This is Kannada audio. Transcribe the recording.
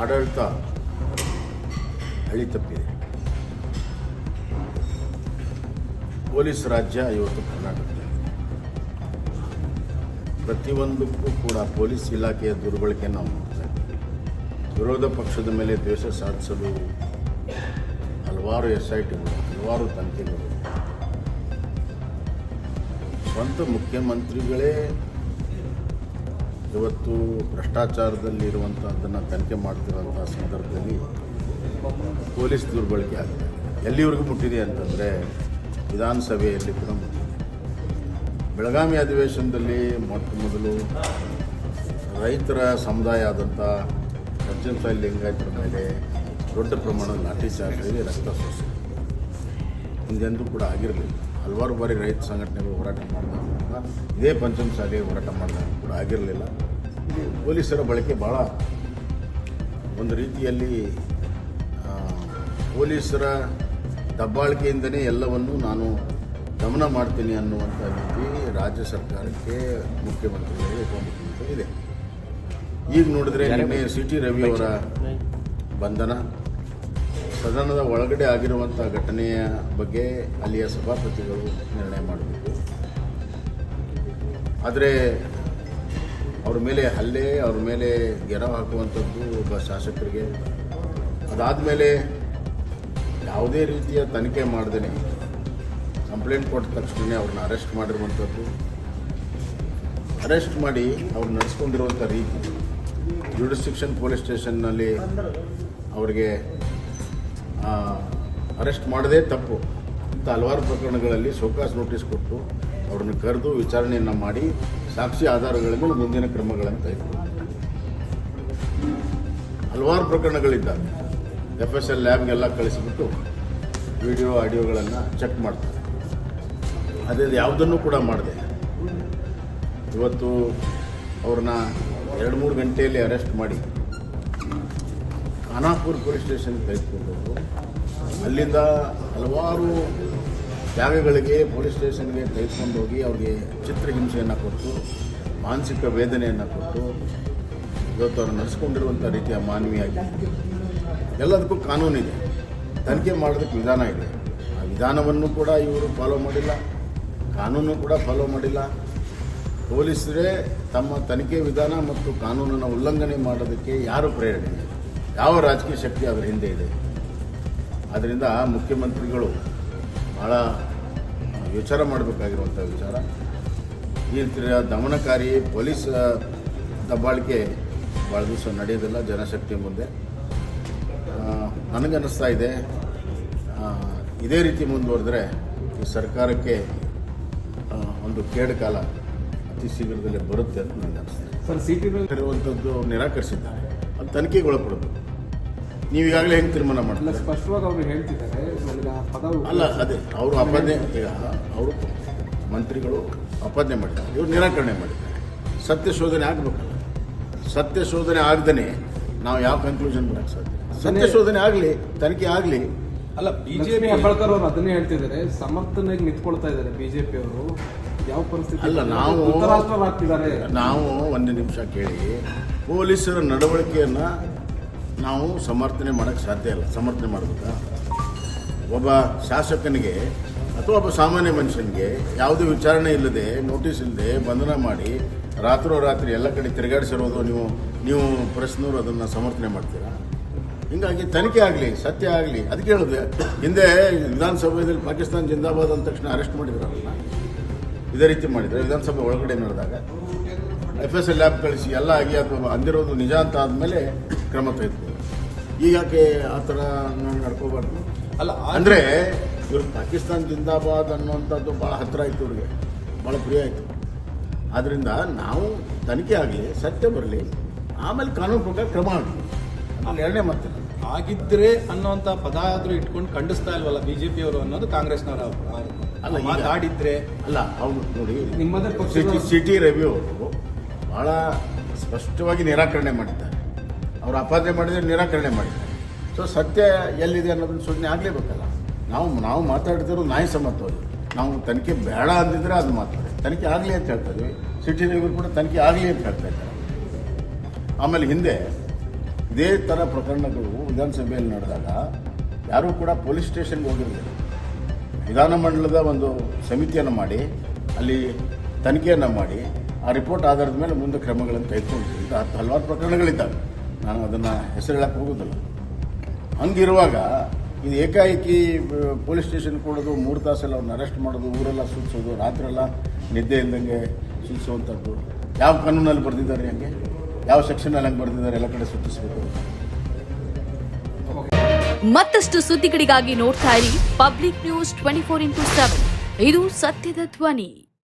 ಆಡಳಿತ ಹಳಿ ತಪ್ಪಿದೆ ಪೊಲೀಸ್ ರಾಜ್ಯ ಇವತ್ತು ಕರ್ನಾಟಕದಲ್ಲಿ. ಪ್ರತಿಯೊಂದಕ್ಕೂ ಕೂಡ ಪೊಲೀಸ್ ಇಲಾಖೆಯ ದುರ್ಬಳಕೆ ನಾವು ನೋಡ್ತಾ ವಿರೋಧ ಪಕ್ಷದ ಮೇಲೆ ದ್ವೇಷ ಸಾಧಿಸಲು ಹಲವಾರು ಎಸ್ ಐ ಟಿಗಳು ಹಲವಾರು ತಂತಿಗಳು. ಸ್ವಂತ ಮುಖ್ಯಮಂತ್ರಿಗಳೇ ಇವತ್ತು ಭ್ರಷ್ಟಾಚಾರದಲ್ಲಿರುವಂಥದ್ದನ್ನು ತನಿಖೆ ಮಾಡ್ತಿರುವಂಥ ಸಂದರ್ಭದಲ್ಲಿ ಪೊಲೀಸ್ ದುರ್ಬಳಕೆ ಆಗಿದೆ. ಎಲ್ಲಿವರೆಗೂ ಮುಟ್ಟಿದೆ ಅಂತಂದರೆ ವಿಧಾನಸಭೆಯಲ್ಲಿ ಕೂಡ ಮುಟ್ಟಿದೆ. ಬೆಳಗಾವಿ ಅಧಿವೇಶನದಲ್ಲಿ ಮೊಟ್ಟ ಮೊದಲು ರೈತರ ಸಮುದಾಯ ಆದಂಥ ಪಂಚಮಸಾಲಿ ಲಿಂಗಾಯತರ ಮೇಲೆ ದೊಡ್ಡ ಪ್ರಮಾಣದ ಲಾಠಿ ಚಾರ್ಜ್ ರಕ್ತ ಸೋಸಿದೆ ಹಿಂದೆಂದೂ ಕೂಡ ಆಗಿರಲಿಲ್ಲ. ಹಲವಾರು ಬಾರಿ ರೈತ ಸಂಘಟನೆಗಳು ಹೋರಾಟ ಮಾಡಿದಾಗ ಇದೇ ಪಂಚಮ ಸಾಲಿಗೆ ಹೋರಾಟ ಮಾಡಿದಾಗ ಕೂಡ ಆಗಿರಲಿಲ್ಲ. ಇಲ್ಲಿ ಪೊಲೀಸರ ಬಳಕೆ ಭಾಳ ಒಂದು ರೀತಿಯಲ್ಲಿ ಪೊಲೀಸರ ದಬ್ಬಾಳಿಕೆಯಿಂದನೇ ಎಲ್ಲವನ್ನು ನಾನು ಗಮನ ಮಾಡ್ತೀನಿ ಅನ್ನುವಂಥ ರೀತಿ ರಾಜ್ಯ ಸರ್ಕಾರಕ್ಕೆ ಮುಖ್ಯಮಂತ್ರಿಗಳಿಗೆ ಉಪಮುಖ್ಯಮಂತ್ರಿ ಇದೆ. ಈಗ ನೋಡಿದ್ರೆ ನಿನ್ನೆ ಸಿ ಟಿ ರವಿ ಅವರ ಬಂಧನ ಸದನದ ಒಳಗಡೆ ಆಗಿರುವಂಥ ಘಟನೆಯ ಬಗ್ಗೆ ಅಲ್ಲಿಯ ಸಭಾಪತಿಗಳು ನಿರ್ಣಯ ಮಾಡಬೇಕು. ಆದರೆ ಅವ್ರ ಮೇಲೆ ಹಲ್ಲೆ, ಅವ್ರ ಮೇಲೆ ಗೆರವು ಹಾಕುವಂಥದ್ದು ಒಬ್ಬ ಶಾಸಕರಿಗೆ. ಅದಾದಮೇಲೆ ಯಾವುದೇ ರೀತಿಯ ತನಿಖೆ ಮಾಡದೇ ಕಂಪ್ಲೇಂಟ್ ಕೊಟ್ಟ ತಕ್ಷಣ ಅವ್ರನ್ನ ಅರೆಸ್ಟ್ ಮಾಡಿರುವಂಥದ್ದು. ಅರೆಸ್ಟ್ ಮಾಡಿ ಅವ್ರು ನಡೆಸ್ಕೊಂಡಿರುವಂಥ ರೀತಿ. ಜುಡಿಸ್ಟಿಕ್ಷನ್ ಪೊಲೀಸ್ ಸ್ಟೇಷನ್ನಲ್ಲಿ ಅವರಿಗೆ ಅರೆಸ್ಟ್ ಮಾಡದೇ ತಪ್ಪು ಇಂಥ ಹಲವಾರು ಪ್ರಕರಣಗಳಲ್ಲಿ ಸೋಕಾಸ್ ನೋಟಿಸ್ ಕೊಟ್ಟು ಅವ್ರನ್ನ ಕರೆದು ವಿಚಾರಣೆಯನ್ನು ಮಾಡಿ ಸಾಕ್ಷಿ ಆಧಾರಗಳ ಮೇಲೆ ಮುಂದಿನ ಕ್ರಮಗಳನ್ನು ತೆಗೆದುಕೊಂಡು ಹಲವಾರು ಪ್ರಕರಣಗಳಿದ್ದಾವೆ. ಎಫ್ ಎಸ್ ಎಲ್ ಲ್ಯಾಬ್ಗೆಲ್ಲ ಕಳಿಸಿಬಿಟ್ಟು ವಿಡಿಯೋ, ಆಡಿಯೋಗಳನ್ನು ಚೆಕ್ ಮಾಡ್ತಾರೆ. ಅದೇ ಯಾವುದನ್ನು ಕೂಡ ಮಾಡಿದೆ ಇವತ್ತು ಅವ್ರನ್ನ ಎರಡು ಮೂರು ಗಂಟೆಯಲ್ಲಿ ಅರೆಸ್ಟ್ ಮಾಡಿ ಖಾನಾಪುರ್ ಪೊಲೀಸ್ ಸ್ಟೇಷನ್ಗೆ ತೆಗೆದುಕೊಂಡು. ಅಲ್ಲಿಂದ ಹಲವಾರು ಜಾಗಗಳಿಗೆ ಪೊಲೀಸ್ ಸ್ಟೇಷನ್ಗೆ ತೆಗೆದುಕೊಂಡು ಹೋಗಿ ಅವ್ರಿಗೆ ಚಿತ್ರಹಿಂಸೆಯನ್ನು ಕೊಟ್ಟು, ಮಾನಸಿಕ ವೇದನೆಯನ್ನು ಕೊಟ್ಟು, ಇವತ್ತು ಅವ್ರು ನಡೆಸ್ಕೊಂಡಿರುವಂಥ ರೀತಿಯ ಮಾನವೀಯಾಗಿ ಎಲ್ಲದಕ್ಕೂ ಕಾನೂನಿದೆ. ತನಿಖೆ ಮಾಡೋದಕ್ಕೆ ವಿಧಾನ ಇದೆ. ಆ ವಿಧಾನವನ್ನು ಕೂಡ ಇವರು ಫಾಲೋ ಮಾಡಿಲ್ಲ. ಕಾನೂನು ಕೂಡ ಫಾಲೋ ಮಾಡಿಲ್ಲ. ಪೊಲೀಸರೇ ತಮ್ಮ ತನಿಖೆ ವಿಧಾನ ಮತ್ತು ಕಾನೂನನ್ನು ಉಲ್ಲಂಘನೆ ಮಾಡೋದಕ್ಕೆ ಯಾರು ಪ್ರೇರಣೆ ಯಾವ ರಾಜಕೀಯ ಶಕ್ತಿ ಅದರ ಹಿಂದೆ ಇದೆ? ಆದ್ದರಿಂದ ಮುಖ್ಯಮಂತ್ರಿಗಳು ಭಾಳ ವಿಚಾರ ಮಾಡಬೇಕಾಗಿರುವಂಥ ವಿಚಾರ. ಈ ರೀತಿಯ ದಮನಕಾರಿ ಪೊಲೀಸ್ ದಬ್ಬಾಳಿಕೆ ಭಾಳ ದಿವಸ ನಡೆಯೋದಿಲ್ಲ ಜನಶಕ್ತಿ ಮುಂದೆ. ನನಗನ್ನಿಸ್ತಾ ಇದೆ ಇದೇ ರೀತಿ ಮುಂದುವರೆದ್ರೆ ಈ ಸರ್ಕಾರಕ್ಕೆ ಒಂದು ಕೇಡು ಕಾಲ ಅತಿ ಶೀಘ್ರದಲ್ಲೇ ಬರುತ್ತೆ ಅಂತ ನನಗೆ ಅನಿಸ್ತದೆ ಸರ್ ಸಿ ಟಿ ಇರುವಂಥದ್ದು ನಿರಾಕರಿಸಿದ್ದಾರೆ. ಅದು ತನಿಖೆಗೆ ಒಳಪಡೋದು ನೀವು ಈಗಾಗಲೇ ಹೆಂಗೆ ತೀರ್ಮಾನ ಮಾಡ್ತಾರೆ? ಸ್ಪಷ್ಟವಾಗಿ ಅವರು ಹೇಳ್ತಿದ್ದಾರೆ. ಅಲ್ಲ ಅದೇ ಅವರು ಅಪಾದನೆ ಈಗ ಅವರು ಮಂತ್ರಿಗಳು ಅಪಾದನೆ ಮಾಡಿದ್ದಾರೆ ಇವರು ನಿರಾಕರಣೆ ಮಾಡಿದ್ದಾರೆ ಸತ್ಯ ಶೋಧನೆ ಆಗಬೇಕಲ್ಲ. ಸತ್ಯ ಶೋಧನೆ ಆಗದೇ ನಾವು ಯಾವ ಕನ್ಕ್ಲೂಷನ್ ಬರೋಕ್ಕೆ ಸಾಧ್ಯ ಸತ್ಯ ಶೋಧನೆ ಆಗಲಿ ತನಿಖೆ ಆಗಲಿ. ಅಲ್ಲ ಬಿಜೆಪಿ ಹೆಬ್ಬಾಳ್ಕರ್ ಅವರು ಅದನ್ನೇ ಹೇಳ್ತಿದ್ದಾರೆ. ಸಮರ್ಥನೆಗೆ ನಿಂತ್ಕೊಳ್ತಾ ಇದ್ದಾರೆ ಬಿಜೆಪಿ ಅವರು. ಯಾವ ಪರಿಸ್ಥಿತಿ? ಅಲ್ಲ, ನಾವು- ನಾವು ಒಂದು ನಿಮಿಷ ಕೇಳಿ. ಪೊಲೀಸರ ನಡವಳಿಕೆಯನ್ನು ನಾವು ಸಮರ್ಥನೆ ಮಾಡೋಕ್ಕೆ ಸಾಧ್ಯ ಇಲ್ಲ, ಸಮರ್ಥನೆ ಮಾಡಬೇಕಾ? ಒಬ್ಬ ಶಾಸಕನಿಗೆ ಅಥವಾ ಒಬ್ಬ ಸಾಮಾನ್ಯ ಮನುಷ್ಯನಿಗೆ ಯಾವುದೇ ವಿಚಾರಣೆ ಇಲ್ಲದೆ ನೋಟಿಸ್ ಇಲ್ಲದೆ ಬಂಧನ ಮಾಡಿ ರಾತ್ರೋರಾತ್ರಿ ಎಲ್ಲ ಕಡೆ ತಿರುಗಾಡಿಸಿರೋದು ನೀವು ನೀವು ಪ್ರೆಸ್ನವರು ಅದನ್ನು ಸಮರ್ಥನೆ ಮಾಡ್ತೀರಾ? ಹಿಂಗಾಗಿ ತನಿಖೆ ಆಗಲಿ, ಸತ್ಯ ಆಗಲಿ, ಅದಕ್ಕೆ ಹೇಳಿದೆ, ಹಿಂದೆ ವಿಧಾನಸಭೆಯಲ್ಲಿ ಪಾಕಿಸ್ತಾನ ಜಿಂದಾಬಾದ್ ಅಂದ ತಕ್ಷಣ ಅರೆಸ್ಟ್ ಮಾಡಿದ್ರಲ್ಲ? ಇದೇ ರೀತಿ ಮಾಡಿದರೆ ವಿಧಾನಸಭೆ ಒಳಗಡೆ ನಡೆದಾಗ ಎಫ್ ಎಸ್ ಎಲ್ ಆ್ಯಪ್ ಕಳಿಸಿ ಎಲ್ಲ ಆಗಿ ಅಥವಾ ಅಂದಿರೋದು ನಿಜ ಅಂತ ಆದಮೇಲೆ ಕ್ರಮ ತೆಗೆದುಕೊಳ್ಳಿ ಈಗ ಯಾಕೆ ಆ ಥರ ನಡ್ಕೋಬಾರ್ದು? ಅಲ್ಲ ಅಂದರೆ ಇವರು ಪಾಕಿಸ್ತಾನ ಜಿಂದಾಬಾದ್ ಅನ್ನುವಂಥದ್ದು ಭಾಳ ಹತ್ತಿರ ಆಯಿತು ಇವ್ರಿಗೆ. ಭಾಳ ಪ್ರಿಯ ಆಯಿತು. ಆದ್ದರಿಂದ ನಾವು ತನಿಖೆ ಆಗಲಿ ಸತ್ಯ ಬರಲಿ ಆಮೇಲೆ ಕಾನೂನು ಪ್ರಕಾರ ಕ್ರಮ ಆಗಲಿ. ನಾನು ಎರಡನೇ ಮತ್ತೆ ಆಗಿದ್ರೆ ಅನ್ನೋಂಥ ಪದ ಆದರೂ ಇಟ್ಕೊಂಡು ಖಂಡಿಸ್ತಾ ಇಲ್ವಲ್ಲ ಜೆ ಪಿಯವರು ಅನ್ನೋದು ಕಾಂಗ್ರೆಸ್ನವರ. ಅಲ್ಲ, ಮಾತಾಡಿದ್ರೆ ಅಲ್ಲ ಹೌದು ನೋಡಿ. ನಿಮ್ಮದೇ ಸಿಟಿ ಸಿಟಿ ರವಿ ಅವರು ಭಾಳ ಸ್ಪಷ್ಟವಾಗಿ ನಿರಾಕರಣೆ ಮಾಡಿದ್ದಾರೆ. ಅವರು ಅಪಾದನೆ ಮಾಡಿದರೆ ನಿರಾಕರಣೆ ಮಾಡಿದ್ದಾರೆ ಸೊ ಸತ್ಯ ಎಲ್ಲಿದೆ ಅನ್ನೋದನ್ನ ಸೂಚನೆ ಆಗಲೇಬೇಕಲ್ಲ. ನಾವು ನಾವು ಮಾತಾಡ್ತಿರೋ ನ್ಯಾಯಸಮ್ಮತವಾಗಿ ನಾವು ತನಿಖೆ ಬೇಡ ಅಂದಿದ್ರೆ ಅದು ಮಾತಾಡಿ. ತನಿಖೆ ಆಗಲಿ ಅಂತ ಹೇಳ್ತಾ ಇದ್ವಿ. ಸಿಟಿ ರವಿ ಕೂಡ ತನಿಖೆ ಆಗಲಿ ಅಂತ ಹೇಳ್ತಾ ಇದ್ದಾರೆ. ಆಮೇಲೆ ಹಿಂದೆ, ಇದೇ ಥರ ಪ್ರಕರಣಗಳು ವಿಧಾನಸಭೆಯಲ್ಲಿ ನಡೆದಾಗ ಯಾರೂ ಕೂಡ ಪೊಲೀಸ್ ಸ್ಟೇಷನ್ಗೆ ಹೋಗಿರಲಿಲ್ಲ. ವಿಧಾನಮಂಡಲದ ಒಂದು ಸಮಿತಿಯನ್ನು ಮಾಡಿ, ಅಲ್ಲಿ ತನಿಖೆಯನ್ನು ಮಾಡಿ, ಆ ರಿಪೋರ್ಟ್ ಆಧಾರದ ಮೇಲೆ ಮುಂದೆ ಕ್ರಮಗಳನ್ನು ಈಗ ಹತ್ತು ಹಲವಾರು ಪ್ರಕರಣಗಳಿದ್ದಾವೆ. ನಾನು ಅದನ್ನು ಹೆಸರು ಹೇಳಕ್ಕೆ ಹೋಗೋದಿಲ್ಲ. ಹಂಗಿರುವಾಗ ಇದು ಏಕಾಏಕಿ ಪೊಲೀಸ್ ಸ್ಟೇಷನ್ ಕೊಡೋದು, ಮೂರು ತಾಸೆಲ್ಲ ಅವ್ರನ್ನ ಅರೆಸ್ಟ್ ಮಾಡೋದು, ಊರೆಲ್ಲ ಸೂಚಿಸೋದು ರಾತ್ರೆಲ್ಲ ನಿದ್ದೆ ಇಲ್ದಂಗೆ ಸೂಚಿಸುವಂಥದ್ದು ಯಾವ ಕಾನೂನಲ್ಲಿ ಬರೆದಿದ್ದಾರೆ ಹಂಗೆ ಯಾವ ಸೆಕ್ಷನಲ್ಲಿ ಹಂಗೆ ಬರೆದಿದ್ದಾರೆ? ಎಲ್ಲ ಕಡೆ ಸೂಚಿಸಬೇಕು. ಮತ್ತಷ್ಟು ಸುದ್ದಿಗಳಿಗಾಗಿ ನೋಡ್ತಾ ಇರಿ public news twenty four into seven. ಇದು ಸತ್ಯದ ಧ್ವನಿ.